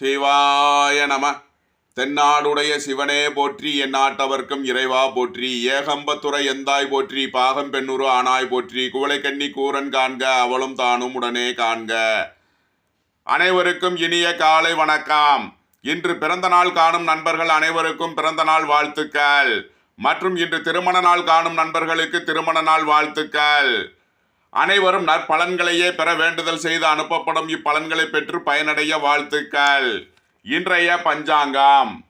சிவாய நம. தென்னாடுடைய சிவனே போற்றி எந்நாட்டவர்க்கும் இறைவா போற்றி. ஏகம்பத்துறை எந்தாய் போற்றி பாகம் பெண்ணுரு ஆனாய் போற்றி. குவளைக்கண்ணி கூரன் காண்க அவளும் தானும் உடனே காண்க. அனைவருக்கும் இனிய காலை வணக்கம். இன்று பிறந்த நாள் காணும் நண்பர்கள் அனைவருக்கும் பிறந்த நாள் வாழ்த்துக்கள். மற்றும் இன்று திருமண நாள் காணும் நண்பர்களுக்கு திருமண நாள் வாழ்த்துக்கள். அனைவரும் நற்பலன்களையே பெற வேண்டுதல் செய்து அனுப்பப்படும் இப்பலன்களை பெற்று பயனடைய வாழ்த்துக்கள். இன்றைய பஞ்சாங்கம்.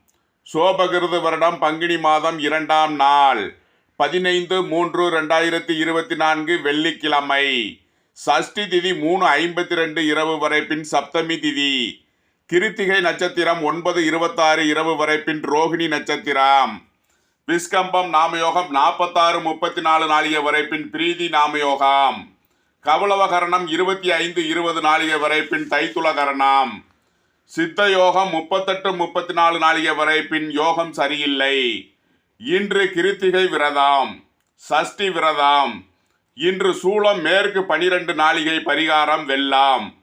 சோபகிருது வருடம் பங்குனி மாதம் இரண்டாம் நாள். பதினைந்து மூன்று ரெண்டாயிரத்தி இருபத்தி நான்கு வெள்ளிக்கிழமை. சஷ்டி திதி மூணு ஐம்பத்தி ரெண்டு இரவு வரை பின் சப்தமி திதி. கிருத்திகை நட்சத்திரம் ஒன்பது இருபத்தாறு இரவு வரை பின் ரோகிணி நட்சத்திரம். விஸ்கம்பம் நாமயோகம் நாற்பத்தாறு முப்பத்தி நாலு நாளிகை வரை பின் பிரீதி நாமயோகம். கவலவகரணம் இருபத்தி ஐந்து இருபது நாளிகை வரை பின் தைத்துலகரணம். சித்த யோகம் முப்பத்தெட்டு முப்பத்தி நாலு நாளிகை வரை பின் யோகம் சரியில்லை. இன்று கிருத்திகை விரதம் சஷ்டி விரதம் இன்று சூளம் மேற்கு பனிரெண்டு நாளிகை பரிகாரம் வெல்லாம்.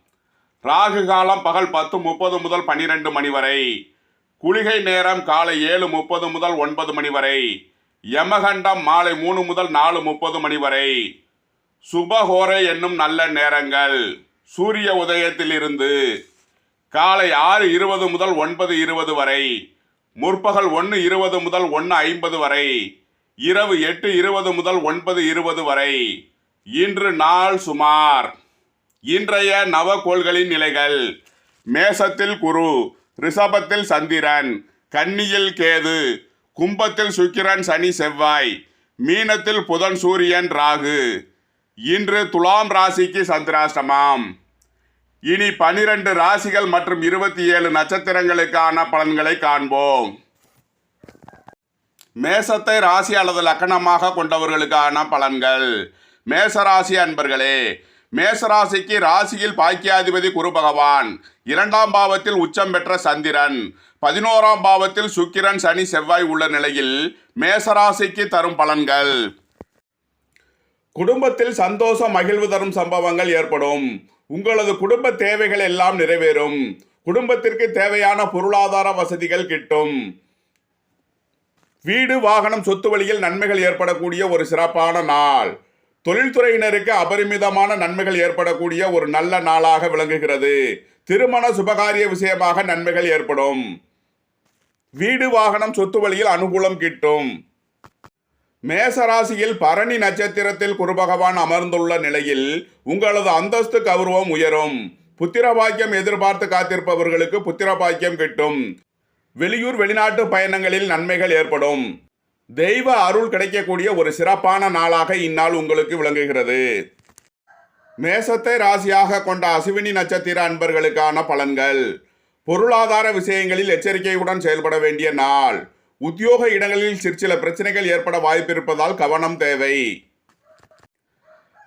ராகு காலம் பகல் பத்து முப்பது முதல் பன்னிரெண்டு மணி வரை. குளிகை நேரம் காலை ஏழு முப்பது முதல் ஒன்பது மணி வரை. யமகண்டம் மாலை மூணு முதல் நாலு முப்பது மணி வரை. சுபஹோரை என்னும் நல்ல நேரங்கள். சூரிய உதயத்திலிருந்து காலை ஆறு இருபது முதல் ஒன்பது இருபது வரை முற்பகல் ஒன்று இருபது முதல் ஒன்று ஐம்பது வரை இரவு எட்டு இருபது முதல் ஒன்பது இருபது வரை இன்று நாள் சுமார். இன்றைய நவகோள்களின் நிலைகள். மேசத்தில் குரு ரிஷபத்தில் சந்திரன் கன்னியில் கேது கும்பத்தில் சுக்கிரன் சனி செவ்வாய் மீனத்தில் புதன் சூரியன் ராகு இன்று துலாம் ராசிக்கு சந்திராஷ்டமம். இனி பனிரெண்டு ராசிகள் மற்றும் இருபத்தி ஏழு நட்சத்திரங்களுக்கான பலன்களை காண்போம். மேசத்தை ராசி அல்லது லக்கணமாக கொண்டவர்களுக்கான பலன்கள். மேசராசி அன்பர்களே மேசராசிக்கு ராசியில் பாக்கியாதிபதி குரு பகவான் இரண்டாம் பாவத்தில் உச்சம் பெற்ற சந்திரன் பதினோராம் பாவத்தில் சுக்கிரன் சனி செவ்வாய் உள்ள நிலையில் மேசராசிக்கு தரும் பலன்கள். குடும்பத்தில் சந்தோஷம் மகிழ்வு தரும் சம்பவங்கள் ஏற்படும். உங்களது குடும்ப தேவைகள் எல்லாம் நிறைவேறும். குடும்பத்திற்கு தேவையான பொருளாதார வசதிகள் கிட்டும். வீடு வாகனம் சொத்து வழியில் நன்மைகள் ஏற்படக்கூடிய ஒரு சிறப்பான நாள். தொழில்துறையினருக்கு அபரிமிதமான நன்மைகள் ஏற்படக்கூடிய ஒரு நல்ல நாளாக விளங்குகிறது. திருமண சுபகாரிய விஷயமாக நன்மைகள் ஏற்படும். வீடு வாகனம் சொத்து வழியில் அனுகூலம் கிட்டும். மேசராசியில் பரணி நட்சத்திரத்தில் குருபகவான் அமர்ந்துள்ள நிலையில் உங்களது அந்தஸ்து கௌரவம் உயரும். புத்திரபாக்கியம் எதிர்பார்த்து காத்திருப்பவர்களுக்கு புத்திரபாக்கியம் கிட்டும். வெளியூர் வெளிநாட்டு பயணங்களில் நன்மைகள் ஏற்படும். தெய்வ அருள் கிடைக்கக்கூடிய ஒரு சிறப்பான நாளாக இந்நாள் உங்களுக்கு விளங்குகிறது. மேசத்தை ராசியாக கொண்ட அசுவினி நட்சத்திர அன்பர்களுக்கான பலன்கள். பொருளாதார விஷயங்களில் எச்சரிக்கையுடன் செயல்பட வேண்டிய நாள். உத்தியோக இடங்களில் சிற்சில பிரச்சனைகள் ஏற்பட வாய்ப்பிருப்பதால் கவனம் தேவை.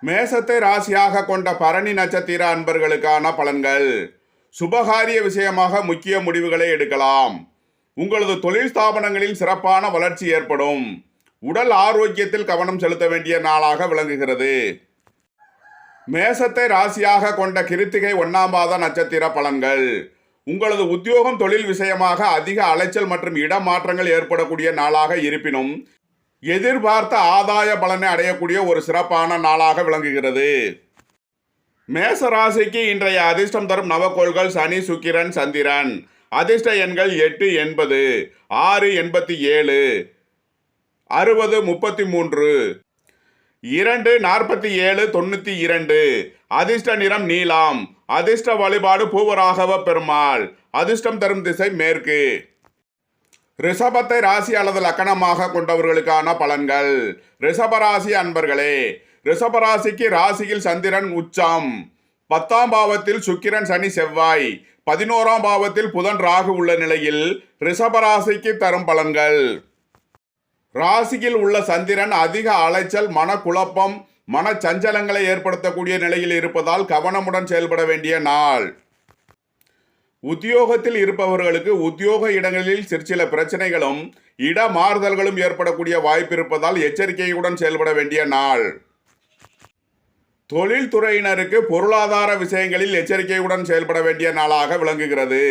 மேசத்தை ராசியாக கொண்ட பரணி நட்சத்திர அன்பர்களுக்கான பலன்கள். சுபகாரிய விஷயமாக முக்கிய முடிவுகளை எடுக்கலாம். உங்களது தொழில் ஸ்தாபனங்களில் சிறப்பான வளர்ச்சி ஏற்படும். உடல் ஆரோக்கியத்தில் கவனம் செலுத்த வேண்டிய நாளாக விளங்குகிறது. மேசத்தை ராசியாக கொண்ட கிருத்திகை ஒன்னாம் பாத நட்சத்திர பலன்கள். உங்களது உத்தியோகம் தொழில் விஷயமாக அதிக அலைச்சல் மற்றும் இடமாற்றங்கள் ஏற்படக்கூடிய நாளாக இருப்பினும் எதிர்பார்த்த ஆதாய பலனை அடையக்கூடிய ஒரு சிறப்பான நாளாக விளங்குகிறது. மேச ராசிக்கு இன்றைய அதிர்ஷ்டம் தரும் நவக்கோள்கள் சனி சுக்கிரன் சந்திரன். அதிர்ஷ்ட எண்கள் எட்டு எண்பது ஆறு எண்பத்தி ஏழு அறுபது முப்பத்தி மூன்று. இரண்டு நாற்பத்தி ஏழு தொண்ணூற்றி இரண்டு. அதிர்ஷ்ட நிறம் நீலாம். அதிர்ஷ்ட வழிபாடு பூவராகவ பெருமாள். அதிர்ஷ்டம் தரும் திசை மேற்கு. ரிஷபத்தை ராசி அல்லது லக்கணமாக கொண்டவர்களுக்கான பலன்கள். ரிஷபராசி அன்பர்களே ரிஷபராசிக்கு ராசியில் சந்திரன் உச்சம். பத்தாம் பாவத்தில் சுக்கிரன் சனி செவ்வாய். பதினோராம் பாவத்தில் புதன் ராகு உள்ள நிலையில் ரிஷபராசிக்கு தரும் பலன்கள். ராசியில் உள்ள சந்திரன் அதிக அலைச்சல் மனக்குழப்பம் மனச்சஞ்சலங்களை ஏற்படுத்தக்கூடிய நிலையில் இருப்பதால் கவனமுடன் செயல்பட வேண்டிய நாள். உத்தியோகத்தில் இருப்பவர்களுக்கு உத்தியோக இடங்களில் சிற்சில பிரச்சனைகளும் இட மாறுதல்களும் ஏற்படக்கூடிய வாய்ப்பு இருப்பதால் எச்சரிக்கையுடன் செயல்பட வேண்டிய நாள். தொழில்துறையினருக்கு பொருளாதார விஷயங்களில் எச்சரிக்கையுடன் செயல்பட வேண்டிய நாளாக விளங்குகிறது.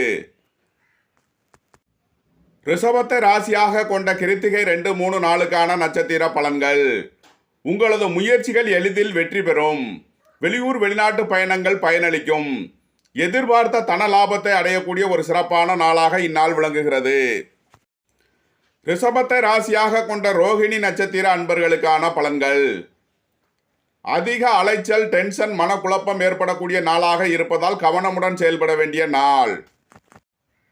ரிஷபத்தை ராசியாக கொண்ட கிருத்திகை ரெண்டு மூணு நாளுக்கான நட்சத்திர பலன்கள். உங்களது முயற்சிகள் எளிதில் வெற்றி பெறும். வெளியூர் வெளிநாட்டு பயணங்கள் பயனளிக்கும். எதிர்பார்த்த தன லாபத்தை அடையக்கூடிய ஒரு சிறப்பான நாளாக இந்நாள் விளங்குகிறது. ரிஷபத்தை ராசியாக கொண்ட ரோகிணி நட்சத்திர அன்பர்களுக்கான பலன்கள். அதிக அலைச்சல் டென்ஷன் மனக்குழப்பம் ஏற்படக்கூடிய நாளாக இருப்பதால் கவனமுடன் செயல்பட வேண்டிய நாள்.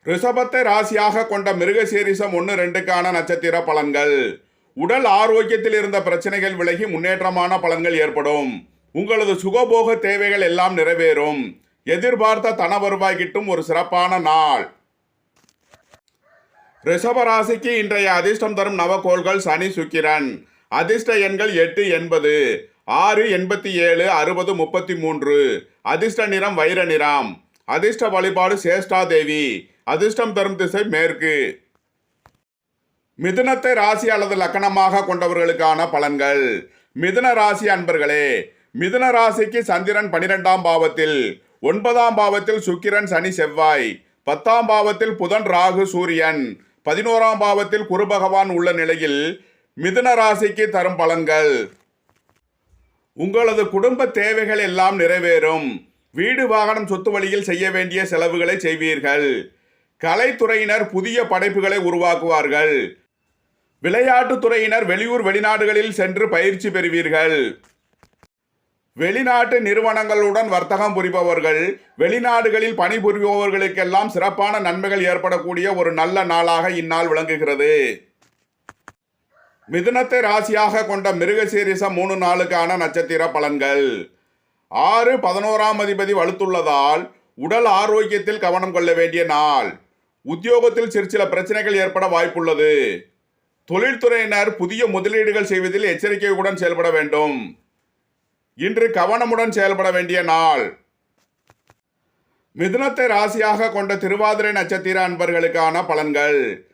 ரிஷபத்தை ராசியாக கொண்ட மிருகசீரிசம் ஒன்று ரெண்டுக்கான நட்சத்திர பலன்கள். உடல் ஆரோக்கியத்தில் இருந்த பிரச்சனைகள் விலகி முன்னேற்றமான பலன்கள் ஏற்படும். உங்களது சுகபோக தேவைகள் எல்லாம் நிறைவேறும். எதிர்பார்த்த தன வருவாய் கிட்டும் ஒரு சிறப்பான நாள். ரிஷப ராசிக்கு இன்றைய அதிர்ஷ்டம் தரும் நவகோள்கள் சனி சுக்கிரன். அதிர்ஷ்ட எண்கள் எட்டு எண்பது ஆறு எண்பத்தி ஏழு அறுபது முப்பத்தி மூன்று. அதிர்ஷ்ட நிறம் வைர நிறம். அதிர்ஷ்ட வழிபாடு சேஷ்டா தேவி. அதிர்ஷ்டம் தரும் திசை மேற்கு. மிதுனத்தை ராசி அல்லது லக்கணமாக கொண்டவர்களுக்கான பலன்கள். மிதுன ராசி அன்பர்களே மிதுன ராசிக்கு சந்திரன் பனிரெண்டாம் பாவத்தில் ஒன்பதாம் பாவத்தில் சுக்கிரன் சனி செவ்வாய் பத்தாம் பாவத்தில் புதன் ராகு சூரியன் பதினோராம் பாவத்தில் குரு பகவான் உள்ள நிலையில் மிதுன ராசிக்கு தரும் பலன்கள். உங்களது குடும்ப தேவைகள் எல்லாம் நிறைவேறும். வீடு வாகனம் சொத்து வழியில் செய்ய வேண்டிய செலவுகளை செய்வீர்கள். கலைத்துறையினர் புதிய படைப்புகளை உருவாக்குவார்கள். விளையாட்டுத்துறையினர் வெளியூர் வெளிநாடுகளில் சென்று பயிற்சி பெறுவீர்கள். வெளிநாட்டு நிறுவனங்களுடன் வர்த்தகம் புரிபவர்கள் வெளிநாடுகளில் பணிபுரிபவர்களுக்கெல்லாம் சிறப்பான நன்மைகள் ஏற்படக்கூடிய ஒரு நல்ல நாளாக இந்நாள் விளங்குகிறது. மிதுனத்தை ராசியாக கொண்ட மிருகசீரிசம் மூணு நாளுக்கான நட்சத்திர பலன்கள். ஆறு பதினோராம் அதிபதி வலுத்துள்ளதால் உடல் ஆரோக்கியத்தில் கவனம் கொள்ள வேண்டிய நாள். உத்தியோகத்தில் சிறு சில பிரச்சனைகள் ஏற்பட வாய்ப்புள்ளது. தொழில்துறையினர் புதிய முதலீடுகள் செய்வதில் எச்சரிக்கையுடன் செயல்பட வேண்டும். இன்று கவனமுடன் செயல்பட வேண்டிய நாள். மிதுனத்தை ராசியாக கொண்ட திருவாதிரை நட்சத்திர அன்பர்களுக்கான பலன்கள்.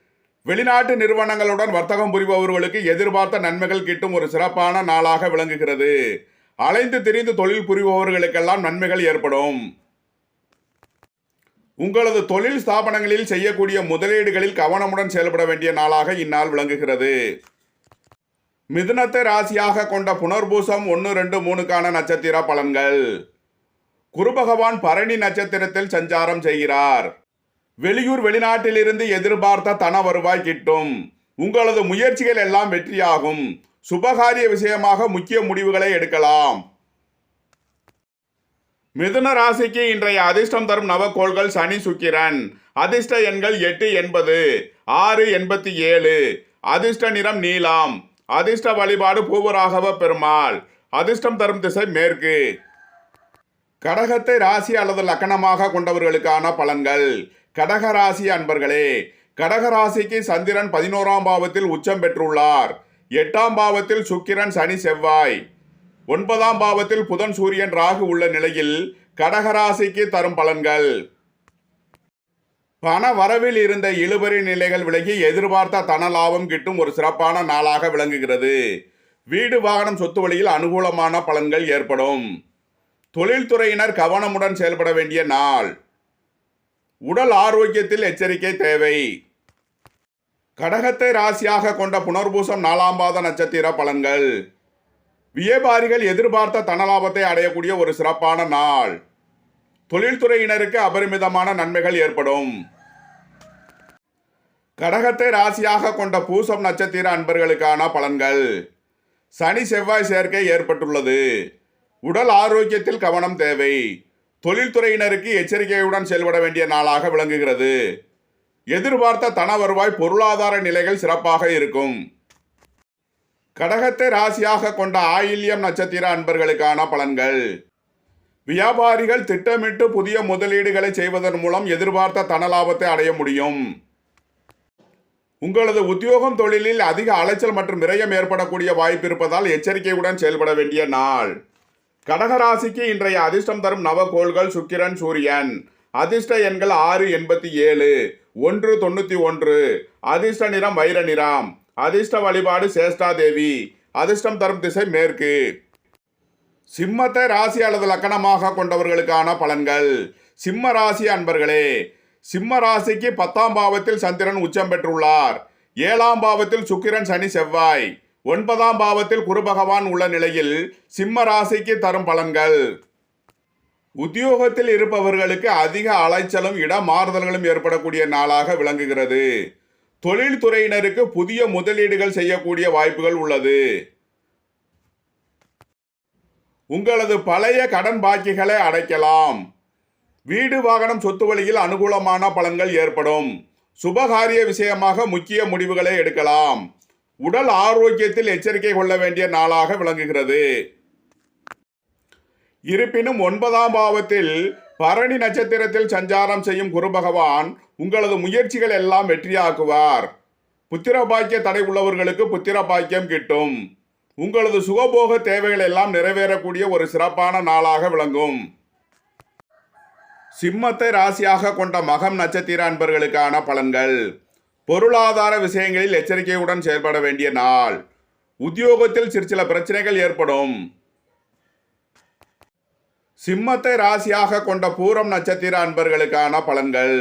வெளிநாட்டு நிறுவனங்களுடன் வர்த்தகம் புரிபவர்களுக்கு எதிர்பார்த்த நன்மைகள் கிட்டும் ஒரு சிறப்பான நாளாக விளங்குகிறது. அலைந்து திரிந்து தொழில் புரிபவர்களுக்கெல்லாம் நன்மைகள் ஏற்படும். உங்களது தொழில் ஸ்தாபனங்களில் செய்யக்கூடிய முதலீடுகளில் கவனமுடன் செயல்பட வேண்டிய நாளாக இந்நாள் விளங்குகிறது. மிதுனத்தை ராசியாக கொண்ட புனர்பூசம் ஒன்று ரெண்டு மூணுக்கான நட்சத்திர பலன்கள். குரு பகவான் பரணி நட்சத்திரத்தில் சஞ்சாரம் செய்கிறார். வெளியூர் வெளிநாட்டிலிருந்து எதிர்பார்த்த தன வருவாய் கிட்டும். உங்களது முயற்சிகள் எல்லாம் வெற்றியாகும். சுபகாரிய விஷயமாக முக்கிய முடிவுகளை எடுக்கலாம். மிதுன ராசிக்கு இன்றைய அதிர்ஷ்டம் தரும் நவக்கோள்கள் சனி சுக்கிரன். அதிர்ஷ்ட எண்கள் எட்டு எண்பது ஆறு எண்பத்தி ஏழு. அதிர்ஷ்ட நிறம் நீலாம். அதிர்ஷ்ட வழிபாடு பூவராகவ பெருமாள். அதிர்ஷ்டம் தரும் திசை மேற்கு. கடகத்தை ராசி அல்லது லக்கணமாக கொண்டவர்களுக்கான பலன்கள். கடக ராசி அன்பர்களே கடக ராசிக்கு சந்திரன் பதினோராம் பாவத்தில் உச்சம் பெற்றுள்ளார். எட்டாம் பாவத்தில் சுக்கிரன் சனி செவ்வாய். ஒன்பதாம் பாவத்தில் புதன் சூரியன் ராகு உள்ள நிலையில் கடகராசிக்கு தரும் பலன்கள். பண வரவில் இருந்த இழுபறி நிலைகள் விலகி எதிர்பார்த்த தன லாபம் கிட்டும் ஒரு சிறப்பான நாளாக விளங்குகிறது. வீடு வாகனம் சொத்து வழியில் அனுகூலமான பலன்கள் ஏற்படும். தொழில்துறையினர் கவனமுடன் செயல்பட வேண்டிய நாள். உடல் ஆரோக்கியத்தில் எச்சரிக்கை தேவை. கடகத்தை ராசியாக கொண்ட புனர்பூசம் நாலாம் பாத நட்சத்திர பலன்கள். வியாபாரிகள் எதிர்பார்த்த தனலாபத்தை அடையக்கூடிய ஒரு சிறப்பான நாள். தொழில்துறையினருக்கு அபரிமிதமான நன்மைகள் ஏற்படும். கடகத்தை ராசியாக கொண்ட பூசம் நட்சத்திர அன்பர்களுக்கான பலன்கள். சனி செவ்வாய் சேர்க்கை ஏற்பட்டுள்ளது. உடல் ஆரோக்கியத்தில் கவனம் தேவை. தொழில்துறையினருக்கு எச்சரிக்கையுடன் செயல்பட வேண்டிய நாளாக விளங்குகிறது. எதிர்பார்த்த தன வருவாய் பொருளாதார நிலைகள் சிறப்பாக இருக்கும். கடகத்தை ராசியாக கொண்ட ஆயில்யம் நட்சத்திர அன்பர்களுக்கான பலன்கள். வியாபாரிகள் திட்டமிட்டு புதிய முதலீடுகளை செய்வதன் மூலம் எதிர்பார்த்த தனலாபத்தை அடைய முடியும். உங்களது உத்தியோகம் தொழிலில் அதிக அலைச்சல் மற்றும் விரயம் ஏற்படக்கூடிய வாய்ப்பு இருப்பதால் எச்சரிக்கையுடன் செயல்பட வேண்டிய நாள். கடகராசிக்கு இன்றைய அதிர்ஷ்டம் தரும் நவகோள்கள் சுக்கிரன் சூரியன். அதிர்ஷ்ட எண்கள் ஆறு எண்பத்தி ஏழு ஒன்று தொண்ணூற்றி ஒன்று. அதிர்ஷ்ட நிறம் வைர நிறம். அதிர்ஷ்ட வழிபாடு சேஷ்டா தேவி. அதிர்ஷ்டம் தரும் திசை மேற்கு. சிம்மத்தை ராசி அல்லது லக்கணமாக கொண்டவர்களுக்கான பலன்கள். சிம்ம ராசி அன்பர்களே சிம்ம ராசிக்கு பத்தாம் பாவத்தில் சந்திரன் உச்சம் பெற்றுள்ளார். ஏழாம் பாவத்தில் சுக்கிரன் சனி செவ்வாய். ஒன்பதாம் பாவத்தில் குரு பகவான் உள்ள நிலையில் சிம்ம ராசிக்கு தரும் பலன்கள். உத்தியோகத்தில் இருப்பவர்களுக்கு அதிக அலைச்சலும் இட மாறுதல்களும் ஏற்படக்கூடிய நாளாக விளங்குகிறது. தொழில்துறையினருக்கு புதிய முதலீடுகள் செய்யக்கூடிய வாய்ப்புகள் உள்ளது. உங்களது பழைய கடன் பாக்கிகளை அடைக்கலாம். வீடு வாகனம் சொத்து வழியில் அனுகூலமான பலன்கள் ஏற்படும். சுபகாரிய விஷயமாக முக்கிய முடிவுகளை எடுக்கலாம். உடல் ஆரோக்கியத்தில் எச்சரிக்கை கொள்ள வேண்டிய நாளாக விளங்குகிறது. இருப்பினும் ஒன்பதாம் பாவத்தில் பரணி நட்சத்திரத்தில் சஞ்சாரம் செய்யும் குரு பகவான் உங்களது முயற்சிகள் எல்லாம் வெற்றியாக்குவார். புத்திர பாக்கிய தடை உள்ளவர்களுக்கு புத்திர பாக்கியம் கிட்டும். உங்களது சுகபோக தேவைகள் எல்லாம் நிறைவேறக்கூடிய ஒரு சிறப்பான நாளாக விளங்கும். சிம்மத்தை ராசியாக கொண்ட மகம் நட்சத்திர அன்பர்களுக்கான பலன்கள். பொருளாதார விஷயங்களில் எச்சரிக்கையுடன் செயல்பட வேண்டிய நாள். உத்தியோகத்தில் சிற்சில பிரச்சனைகள் ஏற்படும். சிம்மத்தை ராசியாக கொண்ட பூரம் நட்சத்திர அன்பர்களுக்கான பலன்கள்.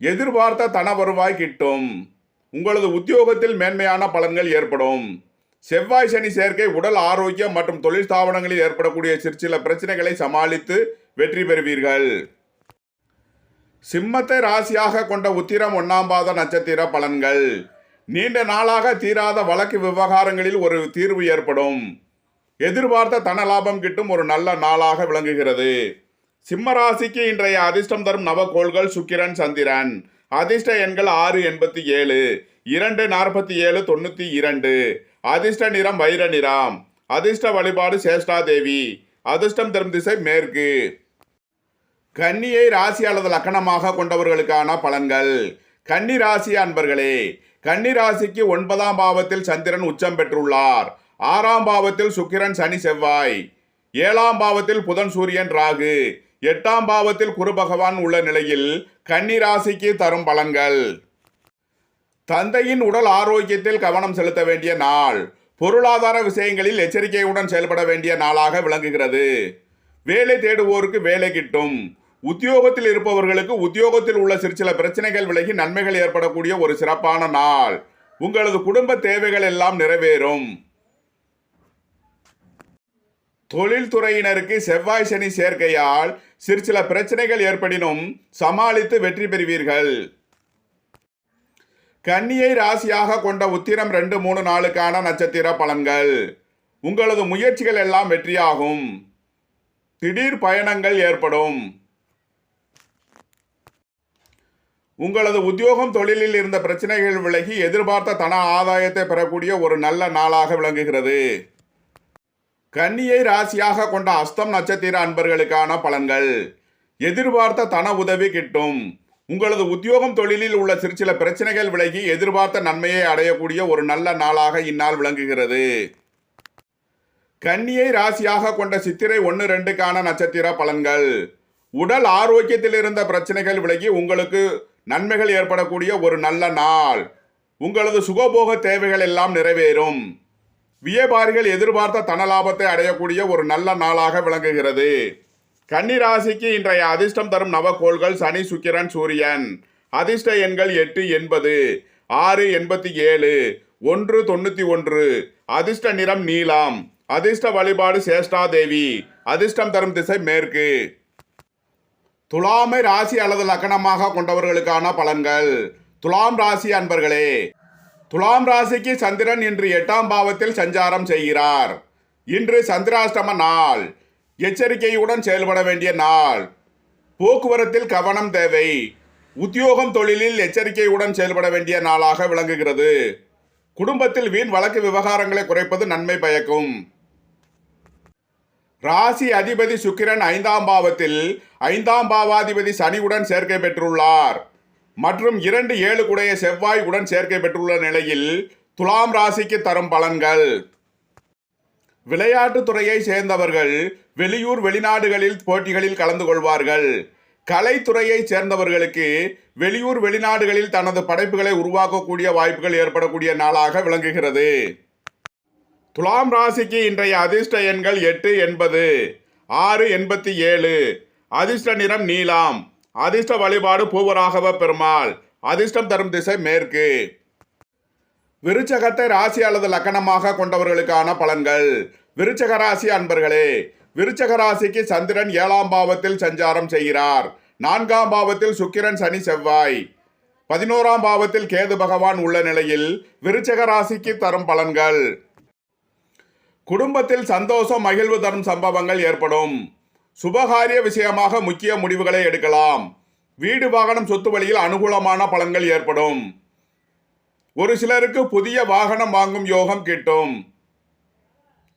எதிர்பார்த்த தன வருவாய் கிட்டும். உங்களது உத்தியோகத்தில் மேன்மையான பலன்கள் ஏற்படும். செவ்வாய் சனி சேர்க்கை உடல் ஆரோக்கியம் மற்றும் தொழில் ஸ்தாபனங்களில் ஏற்படக்கூடிய சிற்சில பிரச்சனைகளை சமாளித்து வெற்றி பெறுவீர்கள். சிம்மத்தை ராசியாக கொண்ட உத்திரம் ஒன்னாம் பாத நட்சத்திர பலன்கள். நீண்ட நாளாக தீராத வழக்கு விவகாரங்களில் ஒரு தீர்வு ஏற்படும். எதிர்பார்த்த தன லாபம் கிட்டும் ஒரு நல்ல நாளாக விளங்குகிறது. சிம்மராசிக்கு இன்றைய அதிர்ஷ்டம் தரும் நவகோள்கள் சுக்கிரன் சந்திரன். அதிர்ஷ்ட எண்கள் ஆறு எண்பத்தி ஏழு இரண்டு நாற்பத்தி ஏழு தொண்ணூற்றி இரண்டு. அதிர்ஷ்ட நிறம் வைர நிறம். அதிர்ஷ்ட வழிபாடு சேஷ்டா தேவி அதிர்ஷ்டம் தரும் திசை மேற்கு. கன்னியை ராசி அல்லது லக்கணமாக கொண்டவர்களுக்கான பலன்கள். கன்னி ராசி அன்பர்களே கன்னி ராசிக்கு ஒன்பதாம் பாவத்தில் சந்திரன் உச்சம் பெற்றுள்ளார். ஆறாம் பாவத்தில் சுக்கிரன் சனி செவ்வாய். ஏழாம் பாவத்தில் புதன் சூரியன் ராகு. எட்டாம் பாவத்தில் குரு பகவான் உள்ள நிலையில் கன்னிராசிக்கு தரும் பலன்கள். தந்தையின் உடல் ஆரோக்கியத்தில் கவனம் செலுத்த வேண்டிய நாள். பொருளாதார விஷயங்களில் எச்சரிக்கையுடன் செயல்பட வேண்டிய நாளாக விளங்குகிறது. வேலை தேடுவோருக்கு வேலை கிட்டும். உத்தியோகத்தில் இருப்பவர்களுக்கு உத்தியோகத்தில் உள்ள சிறு சில பிரச்சனைகள் விலகி நன்மைகள் ஏற்படக்கூடிய ஒரு சிறப்பான நாள். உங்களது குடும்ப தேவைகள் எல்லாம் நிறைவேறும். தொழில்துறையினருக்கு செவ்வாய் சனி சேர்க்கையால் சிறு சில பிரச்சனைகள் ஏற்படினும் சமாளித்து வெற்றி பெறுவீர்கள். கன்னியை ராசியாக கொண்ட உத்திரம் ரெண்டு மூணு நாளுக்கான நட்சத்திர பலன்கள். உங்களது முயற்சிகள் எல்லாம் வெற்றியாகும். திடீர் பயணங்கள் ஏற்படும். உங்களது உத்தியோகம் தொழிலில் இருந்த பிரச்சனைகள் விலகி எதிர்பார்த்த தன ஆதாயத்தை பெறக்கூடிய ஒரு நல்ல நாளாக விளங்குகிறது. கன்னியை ராசியாக கொண்ட அஸ்தம் நட்சத்திர அன்பர்களுக்கான பலன்கள். எதிர்பார்த்த தன உதவி கிட்டும். உங்களது உத்தியோகம் தொழிலில் உள்ள சிறு சில பிரச்சனைகள் விலகி எதிர்பார்த்த நன்மையை அடையக்கூடிய ஒரு நல்ல நாளாக இந்நாள் விளங்குகிறது. கன்னியை ராசியாக கொண்ட சித்திரை ஒன்று ரெண்டுக்கான நட்சத்திர பலன்கள். உடல் ஆரோக்கியத்தில் இருந்த பிரச்சனைகள் விலகி உங்களுக்கு நன்மைகள் ஏற்படக்கூடிய ஒரு நல்ல நாள். உங்களது சுகபோக தேவைகள் எல்லாம் நிறைவேறும். வியாபாரிகள் எதிர்பார்த்த தன லாபத்தை அடையக்கூடிய ஒரு நல்ல நாளாக விளங்குகிறது. கன்னிராசிக்கு இன்றைய அதிர்ஷ்டம் தரும் நவக்கோள்கள் சனி சுக்கிரன் சூரியன். அதிர்ஷ்ட எண்கள் எட்டு எண்பது ஆறு எண்பத்தி ஏழு ஒன்று தொண்ணூற்றி ஒன்று. அதிர்ஷ்ட நிறம் நீலாம். அதிர்ஷ்ட வழிபாடு சேஷ்டா தேவி அதிர்ஷ்டம் தரும் திசை மேற்கு. துலாமை ராசி அல்லது லக்கணமாக கொண்டவர்களுக்கான பலன்கள். துலாம் ராசி அன்பர்களே துலாம் ராசிக்கு சந்திரன் இன்று எட்டாம் பாவத்தில் சஞ்சாரம் செய்கிறார். இன்று சந்திராஷ்டம நாள். எச்சரிக்கையுடன் செயல்பட வேண்டிய நாள். போக்குவரத்தில் கவனம் தேவை. உத்தியோகம் தொழிலில் எச்சரிக்கையுடன் செயல்பட வேண்டிய நாளாக விளங்குகிறது. குடும்பத்தில் வீண் வழக்கு விவகாரங்களை குறைப்பது நன்மை பயக்கும். ராசி அதிபதி சுக்கிரன் ஐந்தாம் பாவத்தில் ஐந்தாம் பாவாதிபதி சனியுடன் சேர்க்கை பெற்றுள்ளார். மற்றும் இரண்டு ஏழு குடைய செவ்வாய் உடன் சேர்க்கை பெற்றுள்ள நிலையில் துலாம் ராசிக்கு தரும் பலன்கள். விளையாட்டுத் துறையை சேர்ந்தவர்கள் வெளியூர் வெளிநாடுகளில் போட்டிகளில் கலந்து கொள்வார்கள். கலைத்துறையைச் சேர்ந்தவர்களுக்கு வெளியூர் வெளிநாடுகளில் தனது படைப்புகளை உருவாக்கக்கூடிய வாய்ப்புகள் ஏற்படக்கூடிய நாளாக விளங்குகிறது. துலாம் ராசிக்கு இன்றைய அதிர்ஷ்ட எண்கள் எட்டு எண்பது ஆறு எண்பத்தி ஏழு. அதிர்ஷ்ட நிறம் நீலாம். அதிர்ஷ்ட வழிபாடு பூவராகவ பெருமாள். அதிர்ஷ்டம் தரும் திசை மேற்கு. விருச்சகத்தை ராசி அல்லது லக்கணமாக கொண்டவர்களுக்கான பலன்கள். விருச்சக ராசி அன்பர்களே விருச்சக ராசிக்கு சந்திரன் ஏழாம் பாவத்தில் சஞ்சாரம் செய்கிறார். நான்காம் பாவத்தில் சுக்கிரன் சனி செவ்வாய். பதினோராம் பாவத்தில் கேது பகவான் உள்ள நிலையில் விருச்சக ராசிக்கு தரும் பலன்கள். குடும்பத்தில் சந்தோஷம் மகிழ்வு தரும் சம்பவங்கள் ஏற்படும். சுபகாரிய விஷயமாக முக்கிய முடிவுகளை எடுக்கலாம். வீடு வாகனம் சொத்து வழியில் அனுகூலமான பலன்கள் ஏற்படும். ஒரு சிலருக்கு புதிய வாகனம் வாங்கும் யோகம் கிட்டும்.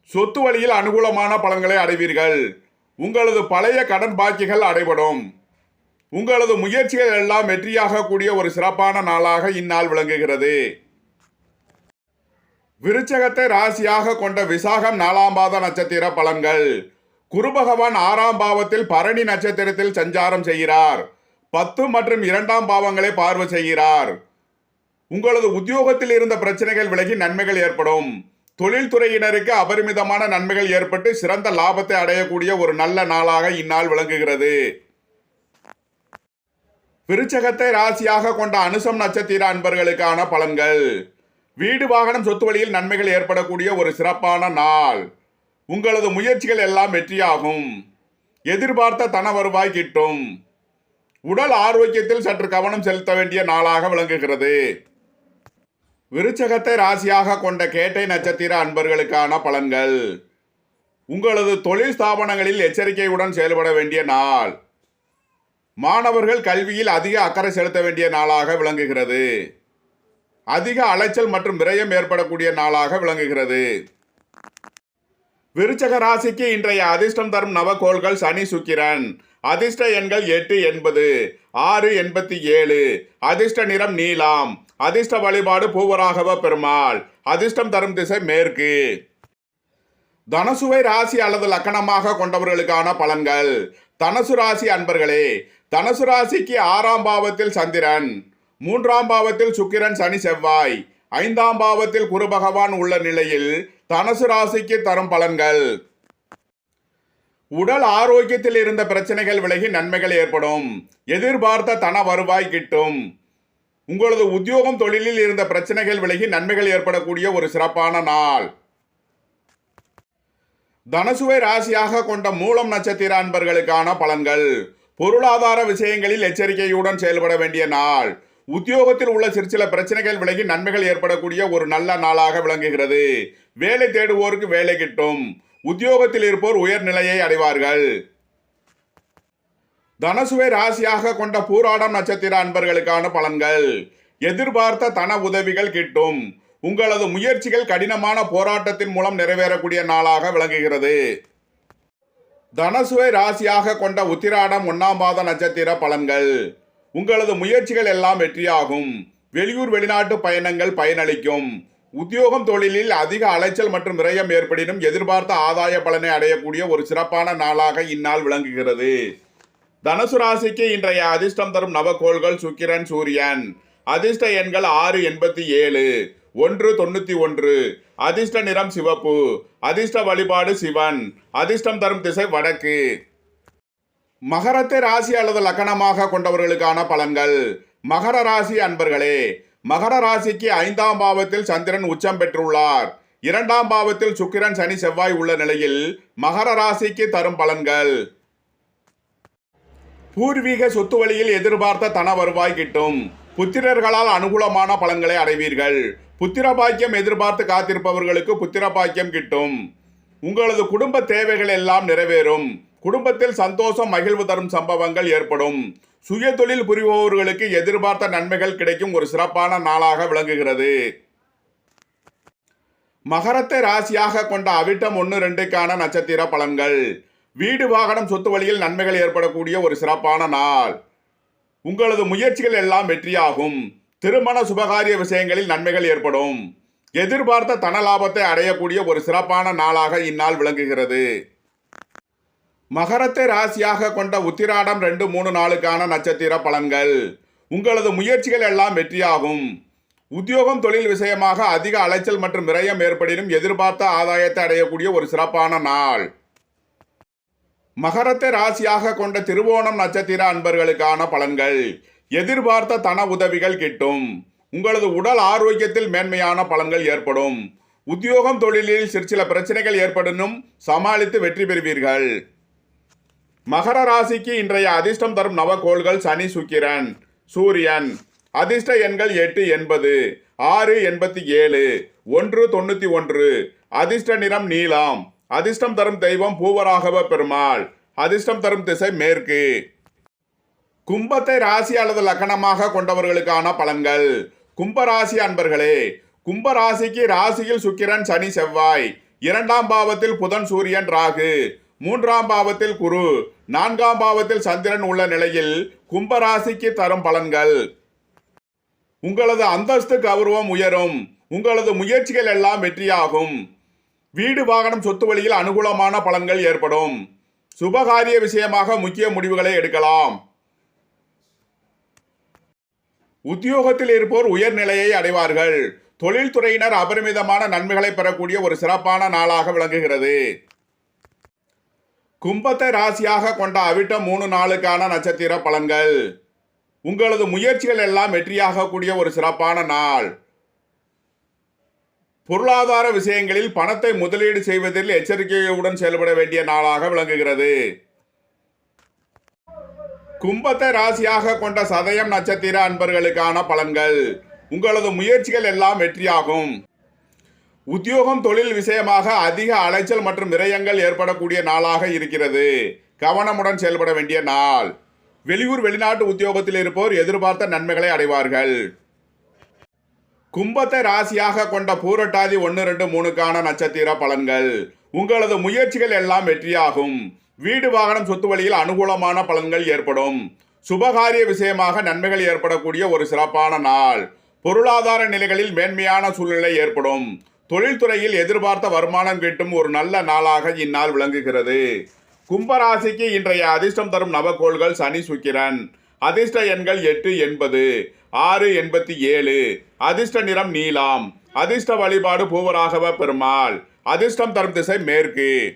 சொத்து வழியில் அனுகூலமான பலன்களை அடைவீர்கள். உங்களது பழைய கடன் பாக்கிகள் அடைபடும். உங்களது முயற்சிகள் எல்லாம் வெற்றியாக கூடிய ஒரு சிறப்பான நாளாக இந்நாள் விளங்குகிறது. விருச்சகத்தை ராசியாக கொண்ட விசாகம் நாலாம் பாத நட்சத்திர பலன்கள். குரு பகவான் ஆறாம் பாவத்தில் பரணி நட்சத்திரத்தில் சஞ்சாரம் செய்கிறார். பத்து மற்றும் இரண்டாம் பாவங்களை பார்வை செய்கிறார். உங்களது உத்தியோகத்தில் இருந்த பிரச்சனைகள் விலகி நன்மைகள் ஏற்படும். தொழில்துறையினருக்கு அபரிமிதமான நன்மைகள் ஏற்பட்டு சிறந்த லாபத்தை அடையக்கூடிய ஒரு நல்ல நாளாக இந்நாள் விளங்குகிறது. விருச்சகத்தை ராசியாக கொண்ட அனுசம் நட்சத்திர அன்பர்களுக்கான பலன்கள். வீடு வாகனம் சொத்து வழியில் நன்மைகள் ஏற்படக்கூடிய ஒரு சிறப்பான நாள். உங்களது முயற்சிகள் எல்லாம் வெற்றியாகும். எதிர்பார்த்த தன வருவாய் கிட்டும். உடல் ஆரோக்கியத்தில் சற்று கவனம் செலுத்த வேண்டிய நாளாக விளங்குகிறது. விருச்சகத்தை ராசியாக கொண்ட கேட்டை நட்சத்திர அன்பர்களுக்கான பலன்கள். உங்களது தொழில் ஸ்தாபனங்களில் எச்சரிக்கையுடன் செயல்பட வேண்டிய நாள். மாணவர்கள் கல்வியில் அதிக அக்கறை செலுத்த வேண்டிய நாளாக விளங்குகிறது. அதிக அலைச்சல் மற்றும் விரயம் ஏற்படக்கூடிய நாளாக விளங்குகிறது. விருச்சக ராசிக்கு இன்றைய அதிர்ஷ்டம் தரும் நவகோள்கள் சனி சுக்கிரன். அதிர்ஷ்ட எண்கள் எட்டு எண்பது ஆறு எண்பத்தி ஏழு. அதிர்ஷ்ட நிறம் நீலாம். அதிர்ஷ்ட வழிபாடு பூவராகவ பெருமாள். அதிர்ஷ்டம் தரும் திசை மேற்கு. தனசுவை ராசி அல்லது லக்கணமாக கொண்டவர்களுக்கான பலன்கள். தனசு ராசி அன்பர்களே தனசு ராசிக்கு ஆறாம் பாவத்தில் சந்திரன். மூன்றாம் பாவத்தில் சுக்கிரன் சனி செவ்வாய். ஐந்தாம் பாவத்தில் குரு பகவான் உள்ள நிலையில் தனசு ராசிக்கு தரும் பலன்கள். உடல் ஆரோக்கியத்தில் இருந்த பிரச்சனைகள் விலகி நன்மைகள் ஏற்படும். எதிர்பார்த்த தன வருவாய் கிட்டும். உங்களது உத்தியோகம் தொழிலில் இருந்த பிரச்சனைகள் விலகி நன்மைகள் ஏற்படக்கூடிய ஒரு சிறப்பான நாள். தனசுவை ராசியாக கொண்ட மூலம் நட்சத்திர அன்பர்களுக்கான பலன்கள். பொருளாதார விஷயங்களில் எச்சரிக்கையுடன் செயல்பட வேண்டிய நாள். உத்தியோகத்தில் உள்ள சிறு சில பிரச்சனைகள் விலகி நன்மைகள் ஏற்படக்கூடிய ஒரு நல்ல நாளாக விளங்குகிறது. வேலை தேடுவோருக்கு வேலை கிட்டும். உத்தியோகத்தில் இருப்போர் உயர்நிலையை அடைவார்கள். தனசுவை ராசியாக கொண்ட பூராடம் நட்சத்திர அன்பர்களுக்கான பலன்கள். எதிர்பார்த்த தன உதவிகள் கிட்டும். உங்களது முயற்சிகள் கடினமான போராட்டத்தின் மூலம் நிறைவேறக்கூடிய நாளாக விளங்குகிறது. தனசுவை ராசியாக கொண்ட உத்திராடம் ஒன்னாம் பாத நட்சத்திர பலன்கள். உங்களது முயற்சிகள் எல்லாம் வெற்றியாகும். வெளியூர் வெளிநாட்டு பயணங்கள் பயனளிக்கும். உத்தியோகம் தொழிலில் அதிக அலைச்சல் மற்றும் விரயம் ஏற்படினும் எதிர்பார்த்த ஆதாய பலனை அடையக்கூடிய ஒரு சிறப்பான நாளாக இந்நாள் விளங்குகிறது. தனுசு ராசிக்கு இன்றைய அதிர்ஷ்டம் தரும் நவகோள்கள் சுக்கிரன் சூரியன். அதிர்ஷ்ட எண்கள் ஆறு எண்பத்தி ஏழு ஒன்று தொண்ணூற்றி ஒன்று. அதிர்ஷ்ட நிறம் சிவப்பு அதிர்ஷ்ட வழிபாடு சிவன். அதிர்ஷ்டம் தரும் திசை வடக்கு. மகரத்தை ராசி அல்லது லக்கணமாக கொண்டவர்களுக்கான பலன்கள். மகர ராசி அன்பர்களே மகர ராசிக்கு ஐந்தாம் பாவத்தில் சந்திரன் உச்சம் பெற்றுள்ளார். இரண்டாம் பாவத்தில் சுக்கிரன் சனி செவ்வாய் உள்ள நிலையில் மகர ராசிக்கு தரும் பலன்கள். பூர்வீக சொத்து வழியில் எதிர்பார்த்த தன வருவாய் கிட்டும். புத்திரர்களால் அனுகூலமான பலன்களை அடைவீர்கள். புத்திர பாக்கியம் எதிர்பார்த்து காத்திருப்பவர்களுக்கு புத்திர பாக்கியம் கிட்டும். உங்களது குடும்ப தேவைகள் எல்லாம் நிறைவேறும். குடும்பத்தில் சந்தோஷம் மகிழ்வு தரும் சம்பவங்கள் ஏற்படும். சுய தொழில் புரிபவர்களுக்கு எதிர்பார்த்த நன்மைகள் கிடைக்கும் ஒரு சிறப்பான நாளாக விளங்குகிறது. மகரத்தை ராசியாக கொண்ட அவிட்டம் ஒன்று ரெண்டுக்கான நட்சத்திர பலன்கள். வீடு வாகனம் சொத்து வழியில் நன்மைகள் ஏற்படக்கூடிய ஒரு சிறப்பான நாள். உங்களது முயற்சிகள் எல்லாம் வெற்றியாகும். திருமண சுபகாரிய விஷயங்களில் நன்மைகள் ஏற்படும். எதிர்பார்த்த தன லாபத்தை அடையக்கூடிய ஒரு சிறப்பான நாளாக இந்நாள் விளங்குகிறது. மகரத்தை ராசியாக கொண்ட உத்திராடம் ரெண்டு மூணு நாளுக்கான நட்சத்திர பலன்கள். உங்களது முயற்சிகள் எல்லாம் வெற்றியாகும். உத்தியோகம் தொழில் விஷயமாக அதிக அலைச்சல் மற்றும் விரயம் ஏற்படினும் எதிர்பார்த்த ஆதாயத்தை அடையக்கூடிய ஒரு சிறப்பான நாள். மகரத்தை ராசியாக கொண்ட திருவோணம் நட்சத்திர அன்பர்களுக்கான பலன்கள். எதிர்பார்த்த தன உதவிகள் கிட்டும். உங்களது உடல் ஆரோக்கியத்தில் மேன்மையான பலன்கள் ஏற்படும். உத்தியோகம் தொழிலில் சிற்சில பிரச்சனைகள் ஏற்படனும் சமாளித்து வெற்றி பெறுவீர்கள். மகர ராசிக்கு இன்றைய அதிர்ஷ்டம் தரும் நவகோள்கள் சனி சுக்கிரன் சூரியன். அதிர்ஷ்ட எண்கள் எட்டு எண்பது ஆறு எண்பத்தி ஏழு ஒன்று தொண்ணூற்றி ஒன்று. அதிர்ஷ்ட நிறம் நீலம். அதிர்ஷ்டம் தரும் தெய்வம் பூவராகவ பெருமாள். அதிர்ஷ்டம் தரும் திசை மேற்கு. கும்பத்தை ராசி அல்லது லக்கணமாக கொண்டவர்களுக்கான பலன்கள். கும்பராசி அன்பர்களே கும்பராசிக்கு ராசியில் சுக்கிரன் சனி செவ்வாய். இரண்டாம் பாவத்தில் புதன் சூரியன் ராகு. மூன்றாம் பாவத்தில் குரு. நான்காம் பாவத்தில் சந்திரன் உள்ள நிலையில் கும்பராசிக்கு தரும் பலன்கள். உங்களது அந்தஸ்து கௌரவம் உயரும். உங்களது முயற்சிகள் எல்லாம் வெற்றியாகும். வீடு வாகனம் சொத்து வழியில் அனுகூலமான பலன்கள் ஏற்படும். சுபகாரிய விஷயமாக முக்கிய முடிவுகளை எடுக்கலாம். உத்தியோகத்தில் இருப்போர் உயர்நிலையை அடைவார்கள். தொழில்துறையினர் அபரிமிதமான நன்மைகளை பெறக்கூடிய ஒரு சிறப்பான நாளாக விளங்குகிறது. கும்பத்தை ராசியாக கொண்ட அவிட்ட மூணு நாளுக்கான நட்சத்திர பலன்கள். உங்களது முயற்சிகள் எல்லாம் வெற்றியாகக்கூடிய ஒரு சிறப்பான நாள். பொருளாதார விஷயங்களில் பணத்தை முதலீடு செய்வதில் எச்சரிக்கையுடன் செயல்பட வேண்டிய நாளாக விளங்குகிறது. கும்பத்தை ராசியாக கொண்ட சதயம் நட்சத்திர அன்பர்களுக்கான பலன்கள். உங்களது முயற்சிகள் எல்லாம் வெற்றியாகும். உத்தியோகம் தொழில் விஷயமாக அதிக அலைச்சல் மற்றும் விரயங்கள் ஏற்படக்கூடிய நாளாக இருக்கிறது. கவனமுடன் செயல்பட வேண்டிய நாள். வெளியூர் வெளிநாட்டு உத்தியோகத்தில் இருப்போர் எதிர்பார்த்த நன்மைகளை அடைவார்கள். கும்பத்தை ராசியாக கொண்ட பூரட்டாதி ஒன்று ரெண்டு மூணுக்கான நட்சத்திர பலன்கள். உங்களது முயற்சிகள் எல்லாம் வெற்றியாகும். வீடு வாகனம் சொத்து வழியில் அனுகூலமான பலன்கள் ஏற்படும். சுபகாரிய விஷயமாக நன்மைகள் ஏற்படக்கூடிய ஒரு சிறப்பான நாள். பொருளாதார நிலைகளில் மேன்மையான சூழ்நிலை ஏற்படும். தொழில்துறையில் எதிர்பார்த்த வருமானம் கிட்டும் ஒரு நல்ல நாளாக இந்நாள் விளங்குகிறது. கும்பராசிக்கு இன்றைய அதிர்ஷ்டம் தரும் நவகோள்கள் சனி சுக்கிரன். அதிர்ஷ்ட எண்கள் எட்டு எண்பது ஆறு எண்பத்தி ஏழு. அதிர்ஷ்ட நிறம் நீலாம். அதிர்ஷ்ட வழிபாடு பூவராகவ பெருமாள். அதிர்ஷ்டம் தரும் திசை மேற்கு.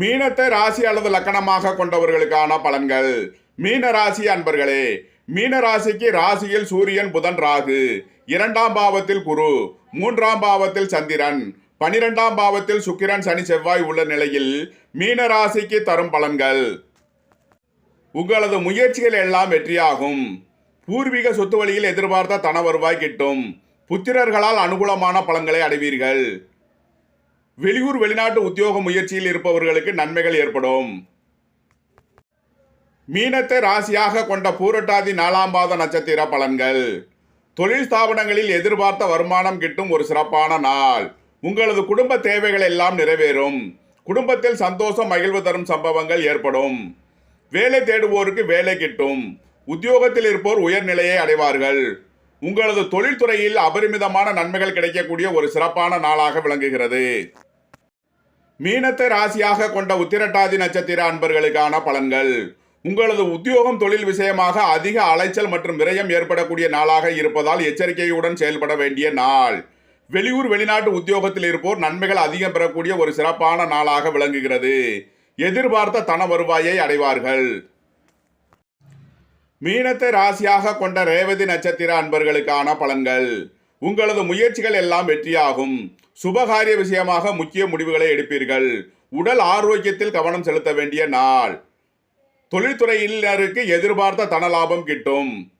மீனத்தை ராசி அல்லது லக்கணமாக கொண்டவர்களுக்கான பலன்கள். மீன ராசி அன்பர்களே மீன ராசிக்கு ராசியில் சூரியன் புதன் ராகு. இரண்டாம் பாவத்தில் குரு. மூன்றாம் பாவத்தில் சந்திரன் பனிரெண்டாம் பாவத்தில் சுக்கிரன் சனி செவ்வாய் உள்ள நிலையில் மீன ராசிக்கு தரும் பலன்கள். உங்களது முயற்சிகள் எல்லாம் வெற்றியாகும். பூர்வீக சொத்து வழியில் எதிர்பார்த்த தன வருவாய் கிட்டும். புத்திரர்களால் அனுகூலமான பலன்களை அடைவீர்கள். வெளியூர் வெளிநாட்டு உத்தியோக முயற்சியில் இருப்பவர்களுக்கு நன்மைகள் ஏற்படும். மீனத்தை ராசியாக கொண்ட பூரட்டாதி நாலாம் பாத நட்சத்திர பலன்கள். தொழில் ஸ்தாபனங்களில் எதிர்பார்த்த வருமானம் கிட்டும் ஒரு சிறப்பான நாள். உங்களது குடும்ப தேவைகள் எல்லாம் நிறைவேறும். குடும்பத்தில் சந்தோஷம் மகிழ்வு தரும் சம்பவங்கள் ஏற்படும். வேலை தேடுவோருக்கு வேலை கிட்டும். உத்தியோகத்தில் இருப்போர் உயர்நிலையை அடைவார்கள். உங்களது தொழில்துறையில் அபரிமிதமான நன்மைகள் கிடைக்கக்கூடிய ஒரு சிறப்பான நாளாக விளங்குகிறது. மீனத்தை ராசியாக கொண்ட உத்திரட்டாதி நட்சத்திர அன்பர்களுக்கான பலன்கள். உங்களது உத்தியோகம் தொழில் விஷயமாக அதிக அலைச்சல் மற்றும் விரயம் ஏற்படக்கூடிய நாளாக இருப்பதால் எச்சரிக்கையுடன் செயல்பட வேண்டிய நாள். வெளியூர் வெளிநாட்டு உத்தியோகத்தில் இருப்போர் நன்மைகள் அதிகம் பெறக்கூடிய ஒரு சிறப்பான நாளாக விளங்குகிறது. எதிர்பார்த்த தன வருவாயை அடைவார்கள். மீனத்தை ராசியாக கொண்ட ரேவதி நட்சத்திர அன்பர்களுக்கான பலன்கள். உங்களது முயற்சிகள் எல்லாம் வெற்றியாகும். சுபகாரிய விஷயமாக முக்கிய முடிவுகளை எடுப்பீர்கள். உடல் ஆரோக்கியத்தில் கவனம் செலுத்த வேண்டிய நாள். தொழில்துறையினருக்கு எதிர்பார்த்த தன லாபம் கிட்டும்.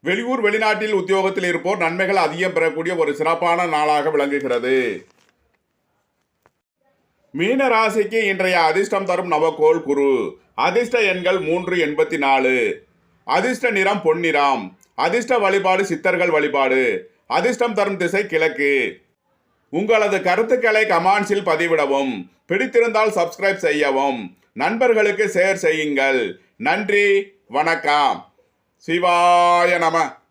வெளியூர் வெளிநாட்டில் உத்தியோகத்தில் இருப்போர் நன்மைகள் அதிகம் பெறக்கூடிய ஒரு சிறப்பான நாளாக விளங்குகிறது. மீன ராசிக்கு இன்றைய அதிர்ஷ்டம் தரும் நவகோள் குரு. அதிர்ஷ்ட எண்கள் மூன்று எண்பத்தி நாலு அதிர்ஷ்ட நிறம் பொன்னிறம். அதிர்ஷ்ட வழிபாடு சித்தர்கள் வழிபாடு. அதிர்ஷ்டம் தரும் திசை கிழக்கு. உங்களது கருத்துக்களை கமான்ஸில் பதிவிடவும். பிடித்திருந்தால் சப்ஸ்கிரைப் செய்யவும். நண்பர்களுக்கு ஷேர் செய்யுங்கள். நன்றி வணக்கம். சிவாய நம.